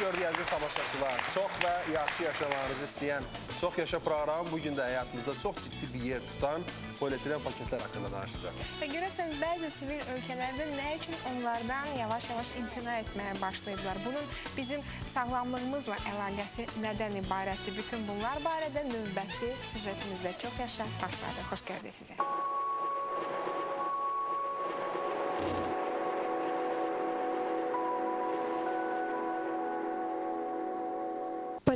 gördük əziz tamaşaçılar. Çox və yaxşı yaşamağınızı istəyən Çox Yaşa proqramı bu gün də həyatımızda çox ciddi bir yer tutan polietilen paketlər haqqında danışacaq. Və görəsən bəzi sivil ölkələrdə nə üçün onlardan yavaş-yavaş imtina etməyə başlayıblar? Bunun bizim sağlamlığımızla əlaqəsi nədən ibarətdir? Bütün bunlar barədə növbəti süjetimizdə çox yaşa başladı. Xoş gəldiniz sizə.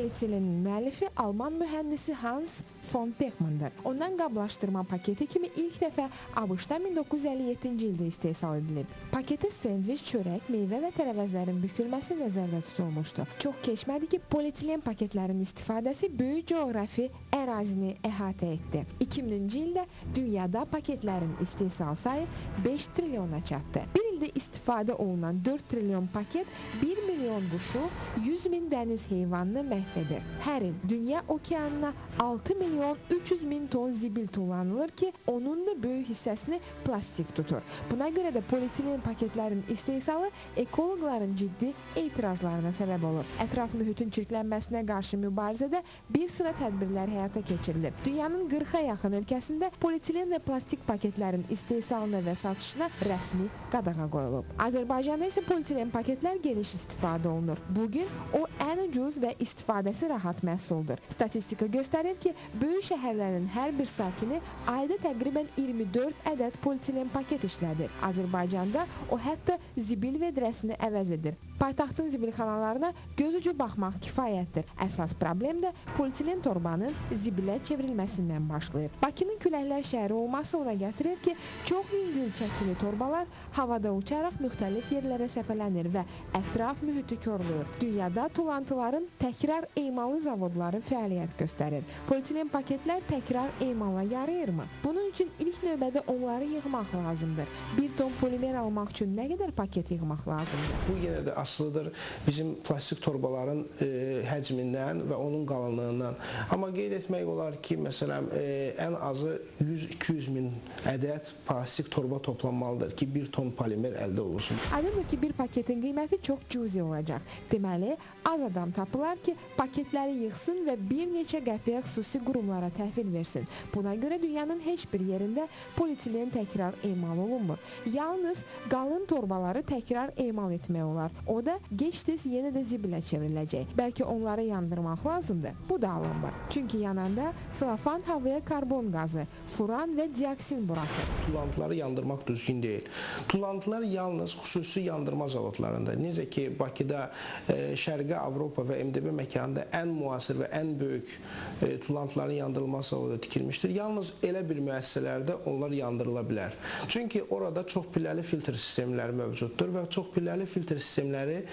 Polietilenin müəllifi Alman mühəndisi Hans von Pechmann-dır. Ondan qablaşdırma paketi kimi ilk dəfə ABŞ-da 1957-ci ildə istehsal edilib. Paketə sendviç, çörək, meyvə və tərəvəzlərin bükülməsi nəzərdə tutulmuşdu. Çox keçmədi ki, polietilen paketlərin istifadəsi böyük coğrafi ərazini əhatə etdi. 2000-ci ildə dünyada paketlərin istehsal sayı 5 trilyona çatdı. Bir ildə istifadə olunan 4 trilyon paket 1 milyon quşu, 100 min dəniz heyvanını məhv edir. Hər il dünya okeanına 6 milyon 300 min ton zibil tullanılır ki, onun da böyük hissəsini plastik tutur. Buna görə də polietilen paketlərin istehsalı ekoloqların ciddi etirazlarına səbəb olur. Ətraf mühitin çirklənməsinə qarşı mübarizədə bir sıra tədbirlər həyata keçirilir. Dünyanın 40-a yaxın ölkəsində polietilen və plastik paketlərin istehsalına və satışına rəsmi qadağa qoyulub. Azərbaycanda isə polietilen paketlər geniş istifadə olunur. Bu gün o ən ucuz və istifadəsi rahat məhsuldur. Statistika göstərir ki, böyük şəhərlərin hər bir sakini ayda təqribən 24 ədəd polietilen paket işlədir. Azərbaycanda o hətta zibil vedrəsini əvəz edir. Paytaxtın zibilxanalarına göz ucu baxmaq kifayətdir. Əsas problem də polietilen torbanın zibilə çevrilməsindən başlayır. Bakının küləklər şəhəri olması ona gətirir ki, çox yüngül çəkili torbalar havada uçaraq müxtəlif yerlərə səpələnir və ətraf mühiti korlayır. Dünyada tullantıların təkrar emalı zavodları fəaliyyət göstərir. Polietilen paketlər təkrar emala yarayırmı? Bunun üçün ilk növbədə onları yığmaq lazımdır. Bir ton polimer almaq üçün nə qədər paket yığmaq lazımdır? Bu yenə də asılıdır bizim plastik torbaların e, həcmindən və onun qalınlığından. Amma qeyd etmək olar ki, məsələn, e, ən azı 100-200 min ədəd plastik torba toplanmalıdır ki, 1 ton polimer əldə olunsun. Aydındır ki, bir paketin qiyməti çox cüzi olacaq. Deməli, az adam tapılar ki, paketləri yığsın və bir neçə qəpiyə xüsusi qurumlara təhvil versin. Buna görə dünyanın heç bir yerində polietilen təkrar emal olunmur. Yalnız qalın torbaları təkrar emal etmək olar. O da gec-tez yenə də zibilə çevriləcək. Bəlkə onları yandırmaq lazımdır. Bu da alınmır. Çünki yananda selofan havaya karbon qazı, furan və dioksin buraxır. Tullantıları yandırmaq düzgün deyil. Tullantılar yalnız xüsusi yandırma zavodlarında, necə ki Bakıda e, Şərqi Avropa və MDB məkanında ən müasir və ən böyük e, tullantıların yandırılma zavodu tikilmişdir. Yalnız elə bir müəssisələrdə onlar yandırıla bilər. Çünki orada çox pilləli filtr sistemləri mövcuddur və çox pilləli filtr sistemləri e,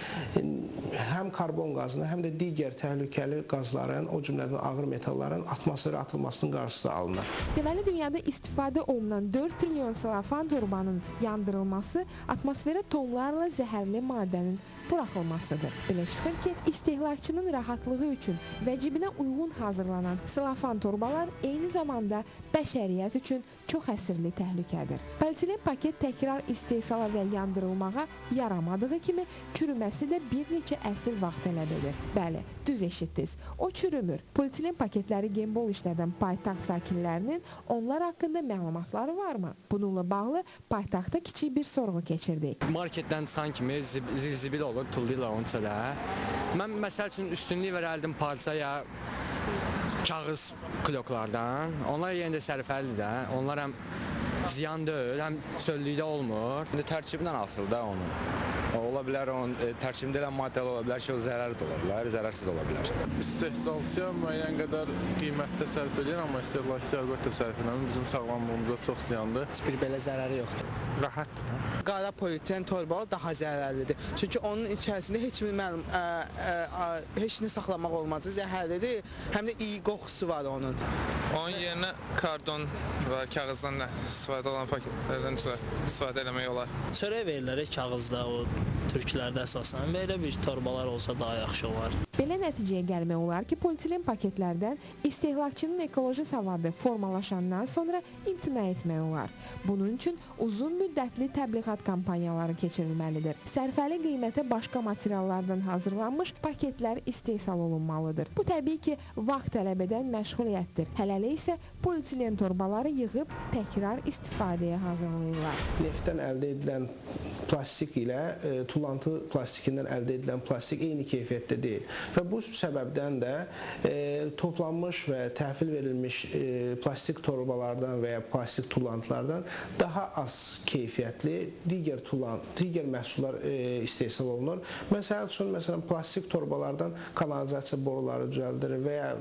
həm karbon qazını, həm də digər təhlükəli qazların, o cümlədən ağır metalların atmosferə atılmasının qarşısı alınır. Deməli, dünyada istifadə olunan 4 trilyon selofan torbanın yandırılması atmosferə tonlarla zəhərli maddənin buraxılmasıdır. Belə çıxır ki, istehlakçının rahatlığı üçün və cibinə uyğun hazırlanan selofan torbalar eyni zamanda bəşəriyyət üçün çox əsrli təhlükədir. Polietilen paket təkrar istehsala və yandırılmağa yaramadığı kimi çürüməsi də bir neçə əsr vaxt tələb edir. Bəli, düz eşitdiniz. O çürümür. Polietilen paketləri gembol işlədən paytaxt sakinlərinin onlar haqqında məlumatları varmı? Bununla bağlı paytaxtda kiçik bir sorğu keçirdik. marketdən çıxan kimi zib- zil- zibil olur, tullayırlar onun çölə. Mən məsəl üçün üstünlük verərdim parça ya kağız kloklardan. Onlar yenə də sərfəlidir də. Onlar həm ziyan deyil, həm çöllükdə olmur. İndi tərkibindən asılıdır da onun. Ola bilər onun e, tərkibində olan maddələr ola bilər ki, o zərərli də ola bilər, zərərsiz ola bilər. İstehsalçıya müəyyən qədər qiymətdə sərf edir, amma istehlakçı əlbəttə sərf eləmir. Bizim sağlamlığımıza çox ziyandır. Heç bir belə zərəri yoxdur. Rahatdır. Qara polietilen torbalar daha zərərlidir. Çünki onun içərisində heç bir məlum ə, ə, ə, heç nə saxlamaq olmaz. Zəhərlidir. Həm də iyi qoxusu var onun. Onun yerinə kardon və kağızdan istifadə istifadə olan paketlərdən istifadə eləmək olar. Çörək verirlər kağızda o türklərdə əsasən. Belə bir torbalar olsa daha yaxşı olar. Belə nəticəyə gəlmək olar ki, polietilen paketlərdən istehlakçının ekoloji savadı formalaşandan sonra imtina etmək olar. Bunun üçün uzun müddətli təbliğat kampaniyaları keçirilməlidir. Sərfəli qiymətə başqa materiallardan hazırlanmış paketlər istehsal olunmalıdır. Bu təbii ki, vaxt tələb edən məşğuliyyətdir. Hələlik isə polietilen torbaları yığıb təkrar istifadəyə hazırlayırlar. Neftdən əldə edilən plastik ilə e, tullantı plastikindən əldə edilən plastik eyni keyfiyyətdə deyil. Və bu səbəbdən də e, toplanmış və təhvil verilmiş e, plastik torbalardan və ya plastik tullantılardan daha az keyfiyyətli digər tullant, digər məhsullar e, istehsal olunur. Məsəl üçün, məsələn, plastik torbalardan kanalizasiya boruları düzəldir və ya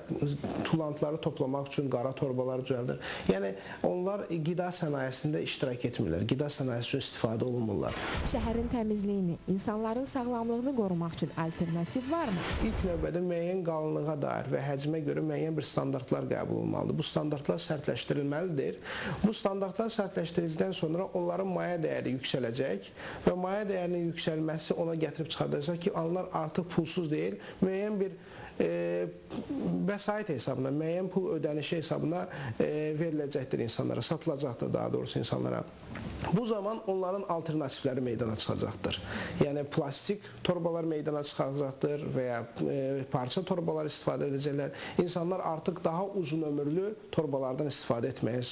tullantıları toplamaq üçün qara torbalar düzəldir. Yəni onlar qida sənayesində iştirak etmirlər. Qida sənayesi üçün istifadə olunmurlar. Şəhərin təmizliyini, insanların sağlamlığını qorumaq üçün alternativ varmı? İlk növbədə müəyyən qalınlığa dair və həcmə görə müəyyən bir standartlar qəbul olunmalıdır. Bu standartlar sərtləşdirilməlidir. Bu standartlar sərtləşdirildikdən sonra onların maya dəyəri yüksələcək və maya dəyərinin yüksəlməsi ona gətirib çıxardacaq ki, onlar artıq pulsuz deyil, müəyyən bir vəsait hesabına, müəyyən pul ödənişi hesabına veriləcəkdir insanlara, satılacaqdır daha doğrusu insanlara. Bu zaman onların alternativləri meydana çıxacaqdır. Yəni plastik torbalar meydana çıxacaqdır və ya parça torbalar istifadə edəcəklər. İnsanlar artıq daha uzun ömürlü torbalardan istifadə etməyə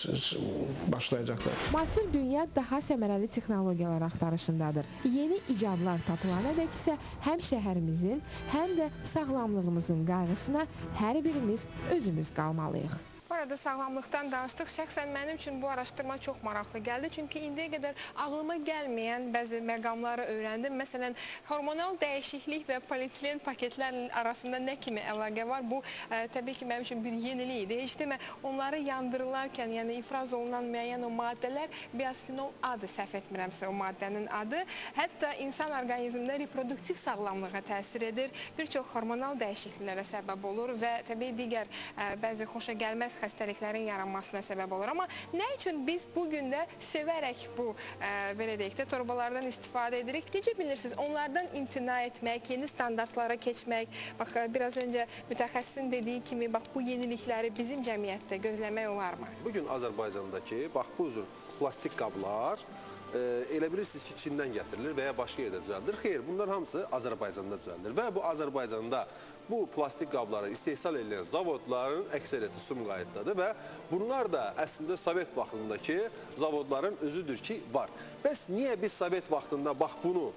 başlayacaqlar. Müasir dünya daha səmərəli texnologiyalar axtarışındadır. Yeni icadlar tapılana dək isə həm şəhərimizin, həm də sağlamlığımızın qayğısına hər birimiz özümüz qalmalıyıq. Bu arada sağlamlıqdan danışdıq. Şəxsən mənim üçün bu araşdırma çox maraqlı gəldi. Çünki indiyə qədər ağlıma gəlməyən bəzi məqamları öyrəndim. Məsələn, hormonal dəyişiklik və polietilen paketlərin arasında nə kimi əlaqə var? Bu ə, təbii ki, mənim üçün bir yenilik idi. Heç demə, onları yandırılarkən, yəni ifraz olunan müəyyən o maddələr biosfenol adı, səhv etmirəmsə o maddənin adı, hətta insan orqanizmində reproduktiv sağlamlığa təsir edir. Bir çox hormonal dəyişikliklərə səbəb olur və təbii digər ə, bəzi xoşa gəlməz xəstəliklərin yaranmasına səbəb olur. Amma nə üçün biz bu gün də sevərək bu ə, belə deyək də torbalardan istifadə edirik? Necə bilirsiniz? Onlardan imtina etmək, yeni standartlara keçmək, bax biraz öncə mütəxəssisin dediyi kimi bax bu yenilikləri bizim cəmiyyətdə gözləmək olarmı? Bu gün Azərbaycandakı bax bu cür plastik qablar e, elə bilirsiniz ki, Çindən gətirilir və ya başqa yerdə düzəldilir. Xeyr, bunlar hamısı Azərbaycanda düzəldilir və bu Azərbaycanda bu plastik qabları istehsal edilən zavodların əksəriyyəti Sumqayıtdadır və bunlar da əslində Sovet vaxtındakı zavodların özüdür ki, var. Bəs niyə biz Sovet vaxtında bax bunu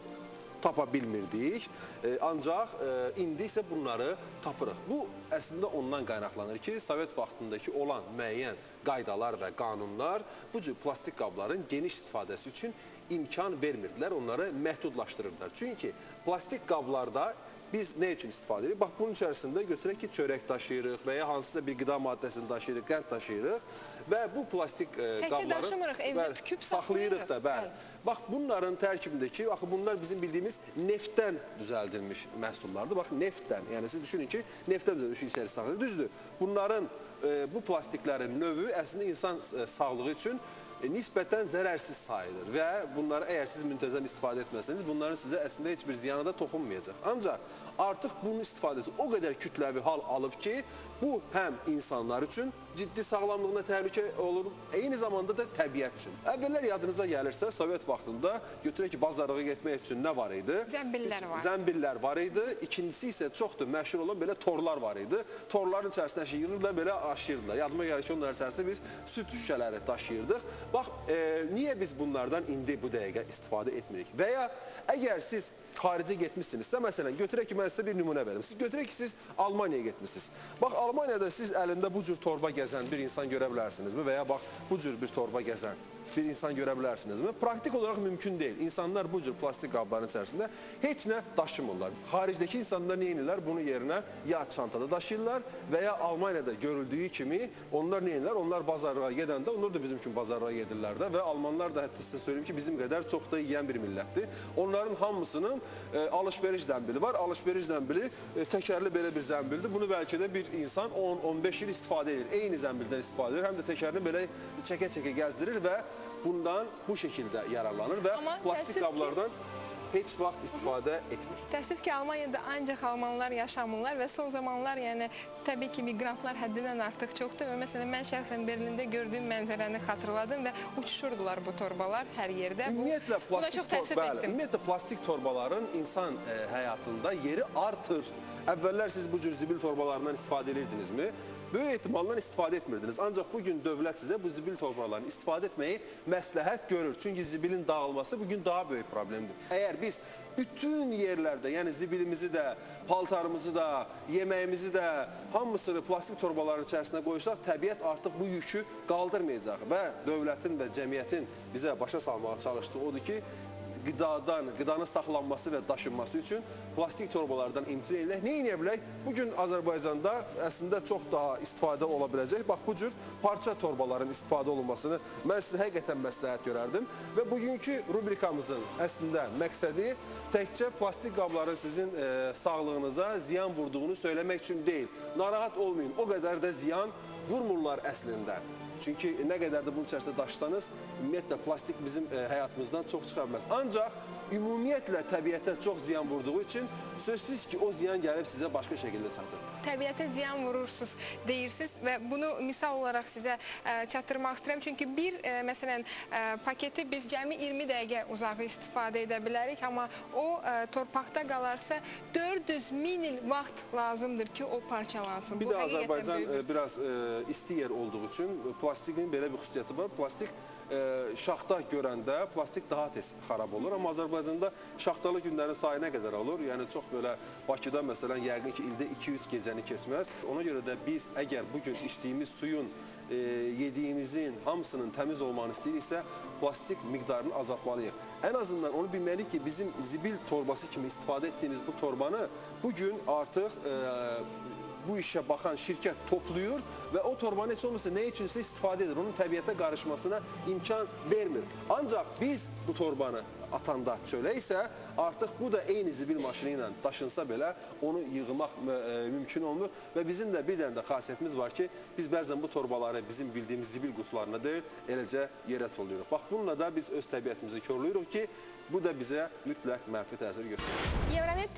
tapa bilmirdik. E, ancaq e, indi isə bunları tapırıq. Bu əslində ondan qaynaqlanır ki, Sovet vaxtındakı olan müəyyən qaydalar və qanunlar bu cür plastik qabların geniş istifadəsi üçün imkan vermirdilər, onları məhdudlaşdırırdılar. Çünki plastik qablarda biz nə üçün istifadə edirik? Bax, bunun içərisində götürək ki, çörək daşıyırıq və ya hansısa bir qida maddəsini daşıyırıq, qənd daşıyırıq və bu plastik e, Təkcə qabları daşımırıq, evdə küp saxlayırıq da, bəli. Bax, bunların tərkibindəki, axı bunlar bizim bildiyimiz neftdən düzəldilmiş məhsullardır. Bax, neftdən, yəni siz düşünün ki, neftdən düzəldilmiş içəri saxlayır. Düzdür, bunların e, bu plastiklərin növü əslində insan e, sağlığı üçün e, nisbətən zərərsiz sayılır və bunları əgər siz müntəzəm istifadə etməsəniz, bunların sizə əslində heç bir ziyana da toxunmayacaq. Ancaq artıq bunun istifadəsi o qədər kütləvi hal alıb ki, bu həm insanlar üçün ciddi sağlamlığına təhlükə olur, eyni zamanda da təbiət üçün. Əvvəllər yadınıza gəlirsə, Sovet vaxtında götürək ki, bazarlığa getmək üçün nə var idi? Zəmbillər var. Zəmbillər var idi. İkincisi isə çoxdur məşhur olan belə torlar var idi. Torların içərisinə şişirirlər, belə aşırırlar. Yadıma gəlir ki, onların içərisində biz süd şüşələri daşıyırdıq. Bax, e, niyə biz bunlardan indi bu dəqiqə istifadə etmirik? Və ya əgər siz xaricə getmişsinizsə, məsələn, götürək ki, mən sizə bir nümunə verim. Siz götürək ki, siz Almaniyaya getmişsiniz. Bax, Almaniyada siz əlində bu cür torba gəzən bir insan görə bilərsinizmi? Və ya bax, bu cür bir torba gəzən bir insan görə bilərsinizmi? Praktik olaraq mümkün deyil. İnsanlar bu cür plastik qabların içərisində heç nə daşımırlar. Xaricdəki insanlar nə edirlər? Bunu yerinə ya çantada daşıyırlar və ya Almaniyada görüldüyü kimi onlar nə edirlər? Onlar bazarlığa gedəndə onlar da bizim kimi bazarlığa gedirlər də və almanlar da hətta sizə söyləyim ki, bizim qədər çox da yeyən bir millətdir. Onların hamısının e, alış-veriş zəmbili var. Alış-veriş zəmbili e, təkərli belə bir zəmbildir. Bunu bəlkə də bir insan 10-15 il istifadə edir. Eyni zəmbildən istifadə edir. Həm də təkərini belə çəkə-çəkə gəzdirir və bundan bu şəkildə yararlanır və Amma plastik qablardan heç vaxt istifadə etmir. Təəssüf ki, Almaniyada ancaq almanlar yaşamırlar və son zamanlar, yəni təbii ki, miqrantlar həddindən artıq çoxdur və məsələn mən şəxsən Berlində gördüyüm mənzərəni xatırladım və uçuşurdular bu torbalar hər yerdə. Bu, Ümumiyyətlə buna plastik tor- bəli, ümumiyyətlə plastik torbaların insan e, həyatında yeri artır. Əvvəllər siz bu cür zibil torbalarından istifadə edirdinizmi? Böyük ehtimalla istifadə etmirdiniz. Ancaq bu gün dövlət sizə bu zibil torbalarını istifadə etməyi məsləhət görür. Çünki zibilin dağılması bu gün daha böyük problemdir. Əgər biz bütün yerlərdə, yəni zibilimizi də, paltarımızı da, yeməyimizi də hamısını plastik torbaların içərisinə qoysaq, təbiət artıq bu yükü qaldırmayacaq və dövlətin və cəmiyyətin bizə başa salmağa çalışdığı odur ki, qidadan, qidanın saxlanması və daşınması üçün plastik torbalardan imtina edək. Nə edə bilək? Bu gün Azərbaycanda əslində çox daha istifadə ola biləcək. Bax bu cür parça torbaların istifadə olunmasını mən sizə həqiqətən məsləhət görərdim və bugünkü rubrikamızın əslində məqsədi təkcə plastik qabların sizin e, sağlığınıza ziyan vurduğunu söyləmək üçün deyil. Narahat olmayın. O qədər də ziyan vurmurlar əslində. Çünki nə qədər də bunun içərisində daşısanız, ümumiyyətlə plastik bizim e, həyatımızdan çox çıxa bilməz. Ancaq ümumiyyətlə təbiətə çox ziyan vurduğu üçün sözsüz ki, o ziyan gəlib sizə başqa şəkildə çatır. təbiətə ziyan vurursunuz deyirsiniz və bunu misal olaraq sizə ə, çatdırmaq istəyirəm. Çünki bir ə, məsələn ə, paketi biz cəmi 20 dəqiqə uzağı istifadə edə bilərik, amma o torpaqda qalarsa 400 min il vaxt lazımdır ki, o parçalansın. Bir Bu də Azərbaycan e, biraz e, isti yer olduğu üçün e, plastikin belə bir xüsusiyyəti var. Plastik e, şaxta görəndə plastik daha tez xarab olur. Amma Azərbaycanda şaxtalı günlərin sayı nə qədər olur? Yəni çox belə Bakıda məsələn yəqin ki ildə 2-3 gecəni keçməz. Ona görə də biz əgər bu gün içdiyimiz suyun e, yediyimizin hamısının təmiz olmasını istəyiriksə, plastik miqdarını azaltmalıyıq. Ən azından onu bilməliyik ki, bizim zibil torbası kimi istifadə etdiyimiz bu torbanı bu gün artıq e, bu işə baxan şirkət toplayır və o torbanı heç olmasa nə üçünsə istifadə edir. Onun təbiətə qarışmasına imkan vermir. Ancaq biz bu torbanı atanda çölə isə artıq bu da eyni zibil maşını ilə daşınsa belə onu yığmaq e, mümkün olmur və bizim də bir dənə də xasiyyətimiz var ki, biz bəzən bu torbaları bizim bildiyimiz zibil qutularına deyil, eləcə yerə tullayırıq. Bax bununla da biz öz təbiətimizi korlayırıq ki, bu da bizə mütləq mənfi təsir göstərir.